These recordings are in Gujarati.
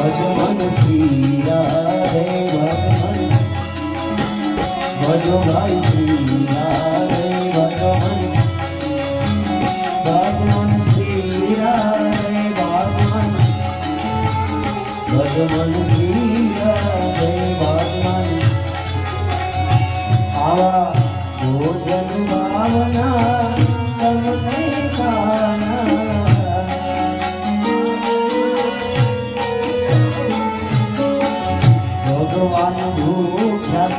ભજમન શ્રી રાધે ભજો ભાઈ શ્રી રાધે ભજમન શ્રી રાધે ભજમન આવા ભોજન ભાવના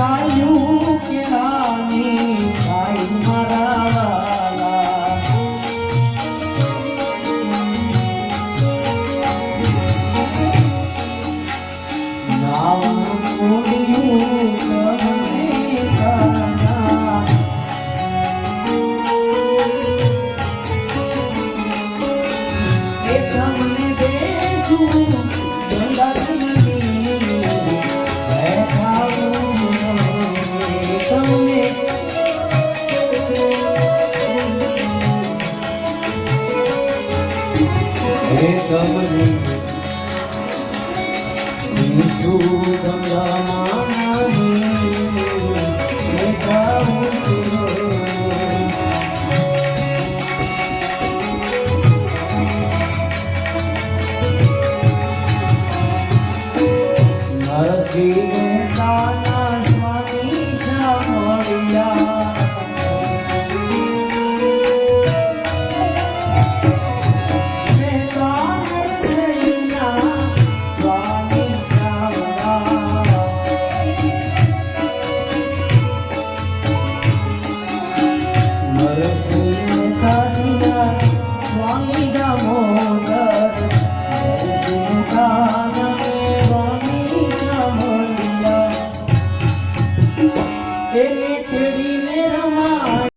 saiu હે તમને બેઠા નરસિંહ મહેતા